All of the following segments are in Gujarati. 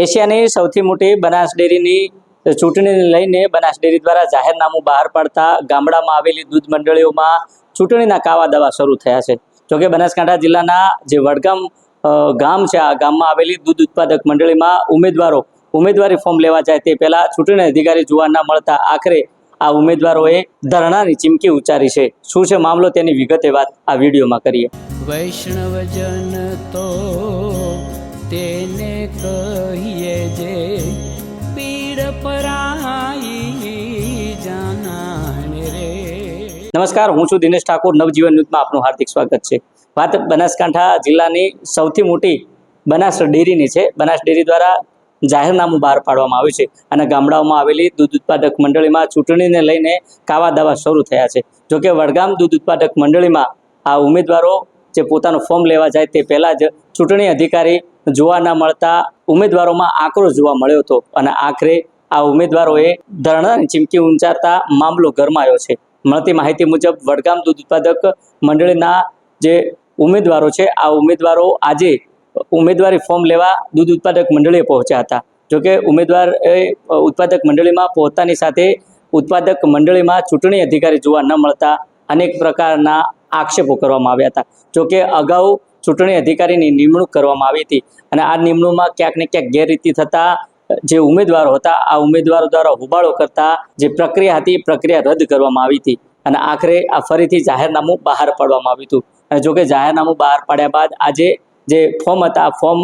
એશિયાની સૌથી મોટી બનાસ ડેરીની ચૂંટણીને લઈને બનાસ ડેરી દ્વારા જાહેરનામું બહાર પાડતા ગામડામાં આવેલી દૂધ મંડળીઓમાં ચૂંટણીના કાવા દાવા શરૂ થયા છે. જોકે બનાસકાંઠા જિલ્લાના જે વડગામ ગામ છે, આ ગામમાં આવેલી દૂધ ઉત્પાદક મંડળીમાં ઉમેદવારો, ઉમેદવારી ફોર્મ લેવા જાય તે પહેલા ચૂંટણી અધિકારી જોવા ન મળતા આખરે આ ઉમેદવારોએ ધરણાની ચીમકી ઉચ્ચારી છે. શું છે મામલો તેની વિગતે વાત આ વિડીયોમાં કરીએ. વૈષ્ણવજન તેને કહીએ જે પીડ પરાઈ જાનાને રે. નમસ્કાર, હું છું દિનેશ ઠાકોર. નવજીવન ન્યૂઝમાં આપનું હાર્દિક સ્વાગત છે. વાત બનાસકાંઠા જિલ્લાની સૌથી મોટી બનાસ ડેરીની છે. બનાસ ડેરી દ્વારા જાહેરનામું બહાર પાડવામાં આવ્યું છે અને ગામડાઓમાં આવેલી દૂધ ઉત્પાદક મંડળીમાં ચૂંટણીને લઈને કાવા દાવા શરૂ થયા છે. જોકે વડગામ દૂધ ઉત્પાદક મંડળીમાં આ ઉમેદવારો જે પોતાનું ફોર્મ લેવા જાય તે પહેલાં જ ચૂંટણી અધિકારી જોવા ન મળતા ઉમેદવારોમાં આક્રોશ જોવા મળ્યો હતો. અને આખરે આ ઉમેદવારોએ ધરણાની ચીમકી ઉચ્ચારતા મામલો ગરમાયો છે. મળતી માહિતી મુજબ વડગામ દૂધ ઉત્પાદક મંડળીના જે ઉમેદવારો છે, આ ઉમેદવારો આજે ઉમેદવારી ફોર્મ લેવા દૂધ ઉત્પાદક મંડળીએ પહોંચ્યા હતા. જોકે ઉમેદવાર ઉત્પાદક મંડળીમાં પહોંચતાની સાથે ઉત્પાદક મંડળીમાં ચૂંટણી અધિકારી જોવા ન મળતા અનેક પ્રકારના આક્ષેપો કરવામાં આવ્યા હતા. જોકે અગાઉ ચૂંટણી અધિકારીની નિમણૂક કરવામાં આવી હતી અને આ નિમણૂકમાં ક્યાંક ને ક્યાંક ગેરરીતિ થતા, જે ઉમેદવારો હતા, આ ઉમેદવારો દ્વારા હોબાળો કરતા જે પ્રક્રિયા હતી પ્રક્રિયા રદ કરવામાં આવી હતી અને આખરે આ ફરીથી જાહેરનામું બહાર પાડવામાં આવ્યું હતું. અને જોકે જાહેરનામું બહાર પાડ્યા બાદ આજે જે ફોર્મ હતા, આ ફોર્મ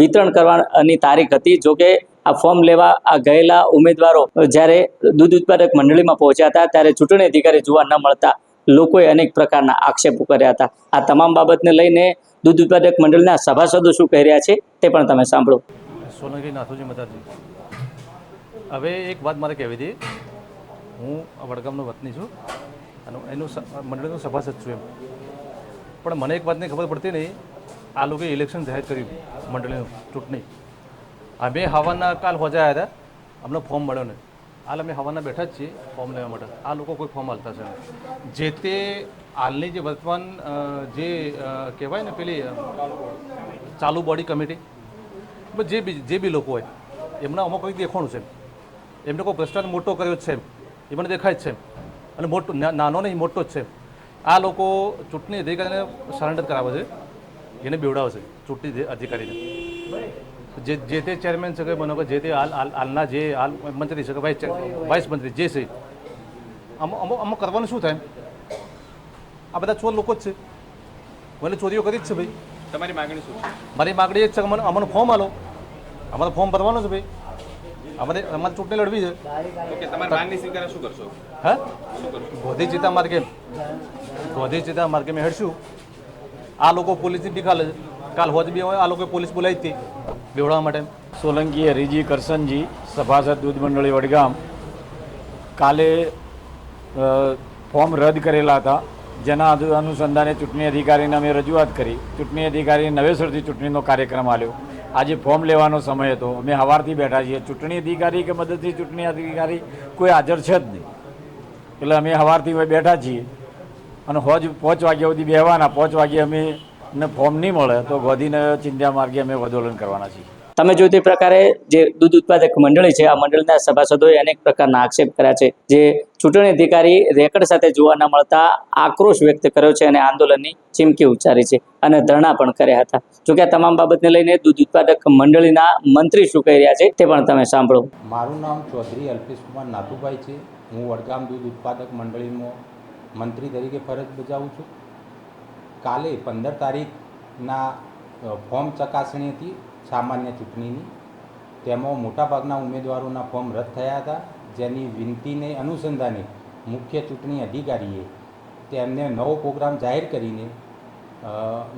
વિતરણ કરવાની તારીખ હતી. જોકે આ ફોર્મ લેવા આ ગયેલા ઉમેદવારો જ્યારે દૂધ ઉત્પાદક મંડળીમાં પહોંચ્યા હતા, ત્યારે ચૂંટણી અધિકારી જોવા ન મળતા લોકોએ અનેક પ્રકારના આક્ષેપો કર્યા હતા. આ તમામ બાબતને લઈને દૂધ ઉત્પાદક મંડળના સભાસદો શું કહી રહ્યા છે તે પણ તમે સાંભળો. સોલંકી નાથુજી મતાજી હવે એક વાત મારે કહેવી હતી. હું વડગામનો વતની છું અને એનું મંડળીનો સભાસદ છું એમ. પણ મને એક વાતની ખબર પડતી નહીં. આ લોકોએ ઇલેક્શન જાહેર કર્યું મંડળીનું ચૂંટણી. અમે હવાના કાલ હોજા આવ્યા હતા. અમને ફોર્મ મળ્યો ને હાલ અમે હવાના બેઠા જ છીએ ફોર્મ લેવા માટે. આ લોકો કોઈ ફોર્મ હાલતા છે જે તે હાલની જે વર્તમાન જે કહેવાય ને પેલી ચાલુ બોડી કમિટી જે બી જે બી લોકો હોય, એમના અમુક કંઈક દેખાણું છે એમને કોઈ ભ્રષ્ટાચાર મોટો કર્યો છે એ મને દેખાય જ છે અને મોટો નાનો નહીં, મોટો જ છે આ લોકો ચૂંટણી અધિકારીને સરેન્ડર કરાવે છે. એને બેવડાવે છે ચૂંટણી અધિ- અધિકારીને. જે જે તે ચેરમેન છે કે બનો કે જે તે હાલ હાલ હાલના જે હાલ મંત્રી છે કે વાઇસ વાઇસ મંત્રી જે છે. આમાં અમુક અમુક કરવાનું શું થાય? આ બધા ચોર લોકો જ છે. મને ચોરીઓ કરી જ છે ભાઈ. તમારી માગણી શું છે? મારી માગણી એ જ છે કે મને અમને ફોર્મ આલો. અમારે ફોર્મ ભરવાનું છે ભાઈ. અમારે અમારે ચૂંટણી લડવી છે. ઓકે તમારી માંગણી સ્વીકારે શું કરશો? હા? શું કરશો? ગોધી ચિતા માર્ગે ગોધી ચિતા માર્ગે મેં હેડશું આ લોકો પોલીસની બી કાલે કાલ હોજ બી હોય આ લોકોએ પોલીસ બોલાવી હતી. બેવડાવવા માટે સોલંકી હરિજી કરસનજી, સભાસદ દૂધ મંડળી વડગામ, કાલે ફોર્મ રદ કરેલા હતા. જેના અનુસંધાને ચૂંટણી અધિકારીને અમે રજૂઆત કરી. ચૂંટણી અધિકારી નવેસરથી ચૂંટણીનો કાર્યક્રમ આલ્યો આજે ફોર્મ લેવાનો સમય હતો. અમે સવારથી બેઠા છીએ. ચૂંટણી અધિકારી કે મદદથી ચૂંટણી અધિકારી કોઈ હાજર છે જ નહીં. એટલે અમે સવારથી બેઠા છીએ. અને હોજ, પાંચ વાગ્યા સુધી બેહવાના. પાંચ વાગે અમે ને ફોર્મ નહીં મળે તો ગોધીને ચિંધ્યા માર્ગે અમે વધોલન કરવાના છીએ. તમે જોયું તે પ્રકારે જે દૂધ ઉત્પાદક મંડળી છે આ મંડળના સભાસદોએ અનેક પ્રકારના આક્ષેપ કર્યા છે જે ચૂંટણી અધિકારી રેકર્ડ સાથે જોવા ન મળતા આક્રોશ વ્યક્ત કર્યો છે અને આંદોલનની ચીમકી ઉચ્ચારી છે અને ધરણા પણ કર્યા હતા. જોકે આ તમામ બાબતને લઈને દૂધ ઉત્પાદક મંડળીના મંત્રી શું કહી રહ્યા છે તે પણ તમે સાંભળો. મારું નામ ચૌધરી અલ્પેશ કુમાર નાથુભાઈ છે. હું વડગામ દૂધ ઉત્પાદક મંડળીમાં મંત્રી તરીકે ફરજ બજાવું છું. કાલે પંદર તારીખના ફોર્મ ચકાસણી હતી સામાન્ય ચૂંટણીની. તેમાં મોટાભાગના ઉમેદવારોના ફોર્મ રદ થયા હતા. જેની વિનંતીને અનુસંધાને મુખ્ય ચૂંટણી અધિકારીએ તેમને નવો પ્રોગ્રામ જાહેર કરીને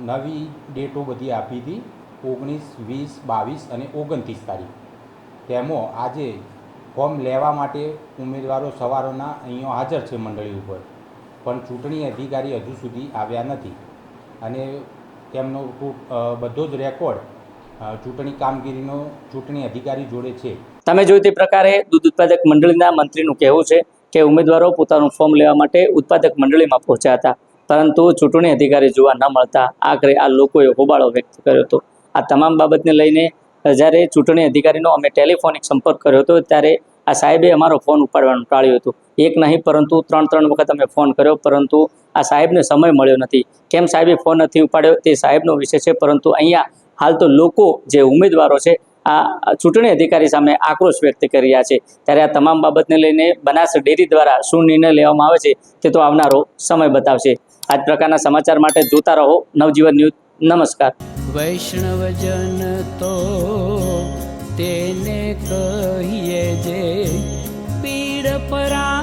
નવી ડેટો બધી આપી હતી, ઓગણીસ, વીસ, બાવીસ અને ઓગણત્રીસ તારીખ. તેમાં આજે ફોર્મ લેવા માટે ઉમેદવારો સવારોના અહીંયા હાજર છે મંડળી ઉપર. પણ ચૂંટણી અધિકારી હજુ સુધી આવ્યા નથી. અને તેમનો બધો જ રેકોર્ડ ચૂંટણી કામગીરીનો ચૂંટણી અધિકારી જોડે છે. તમે જોયું તે પ્રકારે દૂધ ઉત્પાદક મંડળીના મંત્રીનું કહેવું છે કે ઉમેદવારો પોતાનું ફોર્મ લેવા માટે ઉત્પાદક મંડળીમાં પહોંચ્યા હતા. પરંતુ ચૂંટણી અધિકારી જોવા ન મળતા આખરે આ લોકોએ હોબાળો વ્યક્ત કર્યો હતો. આ તમામ બાબતને લઈને જ્યારે ચૂંટણી અધિકારીનો અમે ટેલિફોનિક સંપર્ક કર્યો હતો ત્યારે આ સાહેબે અમારો ફોન ઉપાડવાનું ટાળ્યું હતું. એક નહીં, પરંતુ ત્રણ ત્રણ વખત અમે ફોન કર્યો, પરંતુ આ સાહેબને સમય મળ્યો નથી. કેમ સાહેબે ફોન નથી ઉપાડ્યો? તે સાહેબનો વિષય છે, પરંતુ અહીંયા હાલ તો લોકો જે ઉમેદવારો છે, આ ચૂંટણી અધિકારી સામે આક્રોશ વ્યક્ત કરી રહ્યા છે. ત્યારે આ તમામ બાબતને લઈને બનાસ ડેરી દ્વારા શું નિર્ણય લેવામાં આવે છે, તે તો આવનારો સમય બતાવશે. આ જ પ્રકારના સમાચાર માટે જોતા રહો. નવજીવન ન્યૂઝ. નમસ્કાર. વૈષ્ણવજન તો કહીએ જે પીડ પરા